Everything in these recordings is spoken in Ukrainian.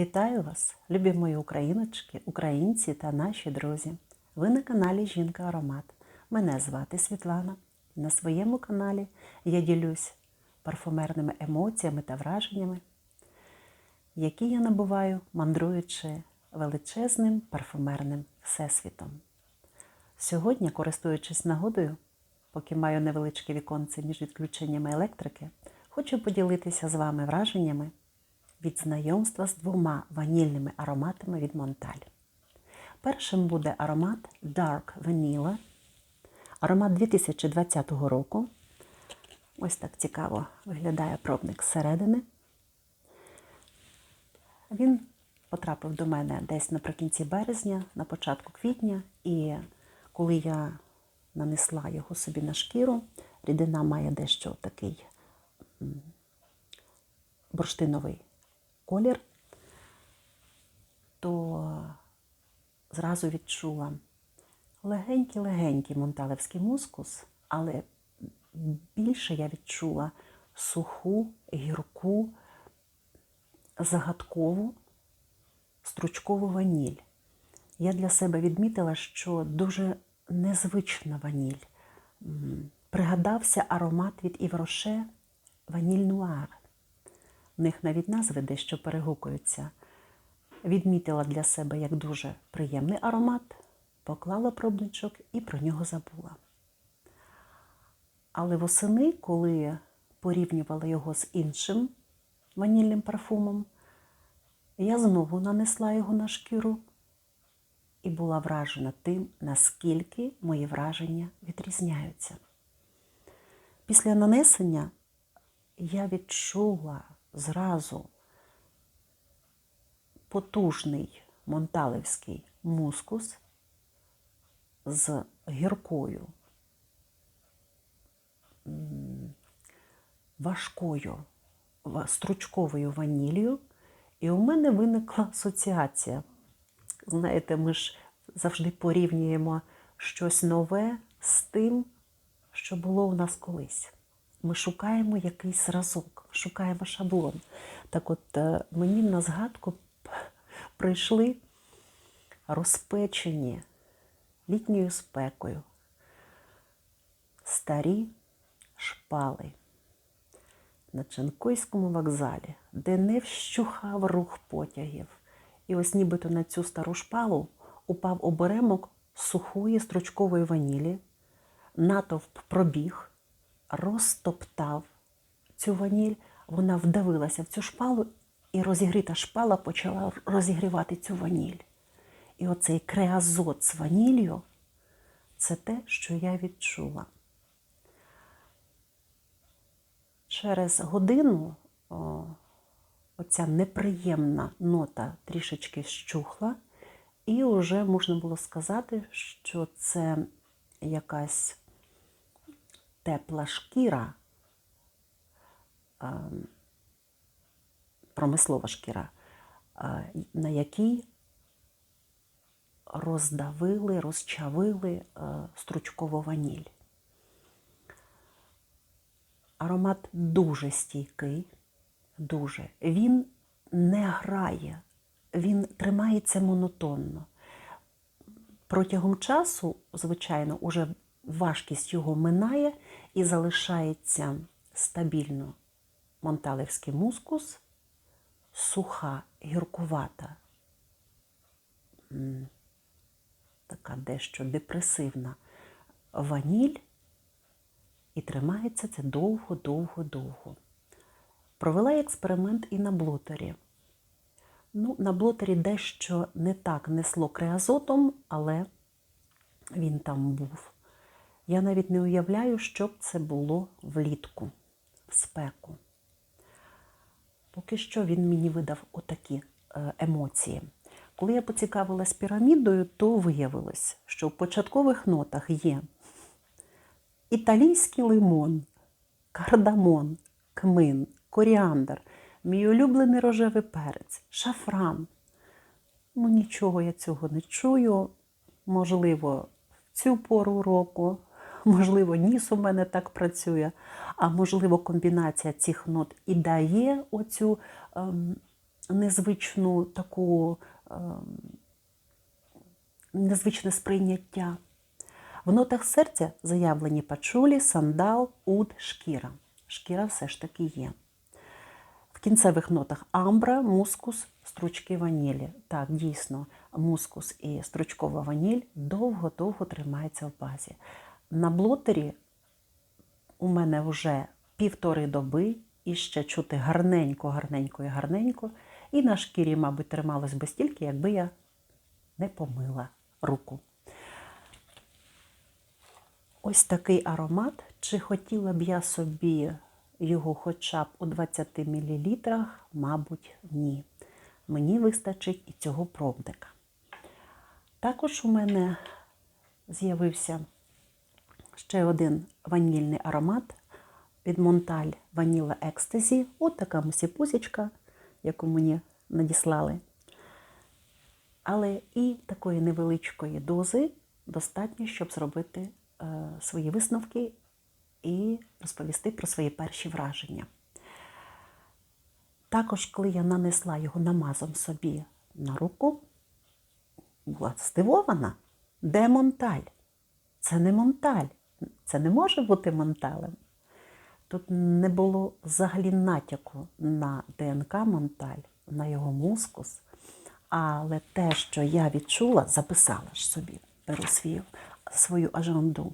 Вітаю вас, любі мої україночки, українці та наші друзі. Ви на каналі Жінка Аромат. Мене звати Світлана. На своєму каналі я ділюсь парфумерними емоціями та враженнями, які я набуваю, мандруючи величезним парфумерним всесвітом. Сьогодні, користуючись нагодою, поки маю невеличке віконце між відключеннями електрики, хочу поділитися з вами враженнями від знайомства з двома ванільними ароматами від Монталь. Першим буде аромат Dark Vanilla, аромат 2020 року. Ось так цікаво виглядає пробник зсередини. Він потрапив до мене десь наприкінці березня, на початку квітня, і коли я нанесла його собі на шкіру, рідина має дещо такий бурштиновий колір, то зразу відчула легенький-легенький монталевський мускус, але більше я відчула суху, гірку, загадкову, стручкову ваніль. Я для себе відмітила, що дуже незвична ваніль. Пригадався аромат від Івроше ваніль нуар. В них навіть назви дещо перегукуються. Відмітила для себе як дуже приємний аромат, поклала пробничок і про нього забула. Але восени, коли порівнювала його з іншим ванільним парфумом, я знову нанесла його на шкіру і була вражена тим, наскільки мої враження відрізняються. Після нанесення я відчула зразу потужний монталевський мускус з гіркою, важкою стручковою ваніллю, і у мене виникла асоціація. Знаєте, ми ж завжди порівнюємо щось нове з тим, що було у нас колись. Ми шукаємо якийсь зразок, шукаємо шаблон. Так от е, мені на згадку прийшли розпечені літньою спекою старі шпали на Чанкойському вокзалі, де не вщухав рух потягів. І ось нібито на цю стару шпалу упав оберемок сухої стручкової ванілі, натовп пробіг, розтоптав цю ваніль, вона вдавилася в цю шпалу, і розігріта шпала почала розігрівати цю ваніль. І оцей креазот з ваніллю це те, що я відчула. Через годину о, оця неприємна нота трішечки щухла, і вже можна було сказати, що це якась тепла шкіра, промислова шкіра, на якій роздавили, розчавили стручкову ваніль. Аромат дуже стійкий, дуже. Він не грає, він тримається монотонно. Протягом часу, звичайно, уже важкість його минає і залишається стабільно монталевський мускус, суха, гіркувата, така дещо депресивна ваніль. І тримається це довго, довго, довго. Провела експеримент і на блотері. Ну, на блотері дещо не так несло креазотом, але він там був. Я навіть не уявляю, що б це було влітку, в спеку. Поки що він мені видав отакі е, емоції. Коли я поцікавилась пірамідою, то виявилось, що в початкових нотах є італійський лимон, кардамон, кмин, коріандр, мій улюблений рожевий перець, шафран. Ну, нічого я цього не чую. Можливо, в цю пору року, можливо, ніс у мене так працює, а можливо, комбінація цих нот і дає оцю ем, незвичну таку ем, незвичне сприйняття. В нотах серця заявлені пачулі, сандал, уд, шкіра. Шкіра все ж таки є. В кінцевих нотах амбра, мускус, стручки ванілі. Так, дійсно, мускус і стручкова ваніль довго-довго тримаються в базі. На блотері у мене вже півтори доби і ще чути гарненько, гарненько і гарненько. І на шкірі, мабуть, трималось би стільки, якби я не помила руку. Ось такий аромат. Чи хотіла б я собі його хоча б у 20 мл? Мабуть, ні. Мені вистачить і цього пробника. Також у мене з'явився ще один ванільний аромат від Монталь Ваніла Екстазі. От така мусіпусічка, яку мені надіслали. Але і такої невеличкої дози достатньо, щоб зробити е, свої висновки і розповісти про свої перші враження. Також, коли я нанесла його намазом собі на руку, була здивована, де монталь? Це не монталь, це не може бути монталем. Тут не було взагалі натяку на ДНК монталь, на його мускус. Але те, що я відчула, записала ж собі, беру свою, свою ажанду.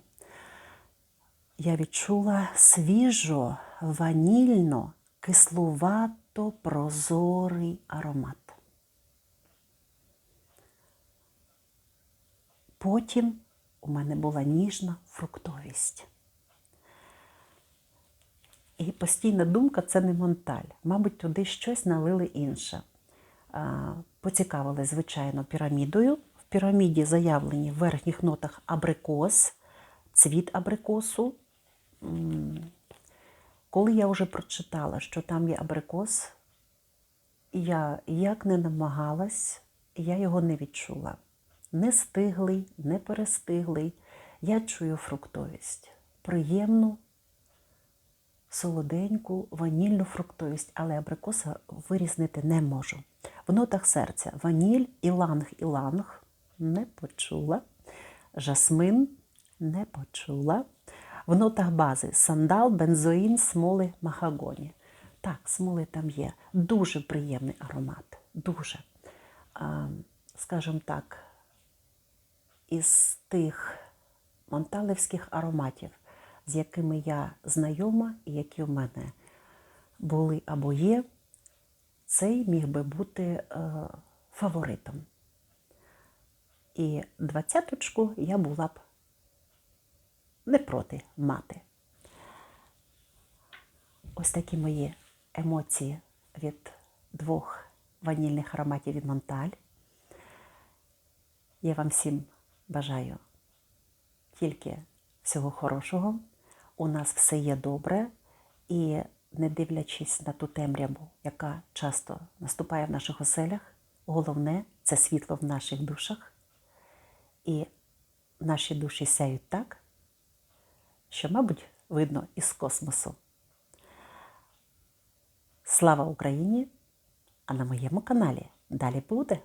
Я відчула свіжо, ванільно, кислувато прозорий аромат. Потім у мене була ніжна фруктовість. І постійна думка це не монталь. Мабуть, туди щось налили інше. Поцікавили, звичайно, пірамідою. В піраміді заявлені в верхніх нотах абрикос, цвіт абрикосу. Коли я вже прочитала, що там є абрикос, я як не намагалась, я його не відчула. Не стиглий, не перестиглий. Я чую фруктовість. Приємну, солоденьку, ванільну фруктовість, але абрикоса вирізнити не можу. В нотах серця ваніль, іланг, іланг не почула. Жасмин не почула. В нотах бази сандал, бензоїн, смоли, махагоні. Так, смоли там є. Дуже приємний аромат. Дуже. Скажімо так, із тих монталевських ароматів, з якими я знайома і які в мене були або є, цей міг би бути е, фаворитом. І двадцяточку я була б не проти мати. Ось такі мої емоції від двох ванільних ароматів від Монталь. Я вам всім бажаю тільки всього хорошого. У нас все є добре і не дивлячись на ту темряву, яка часто наступає в наших оселях, головне це світло в наших душах. І наші душі сяють так, що, мабуть, видно із космосу. Слава Україні! А на моєму каналі далі буде.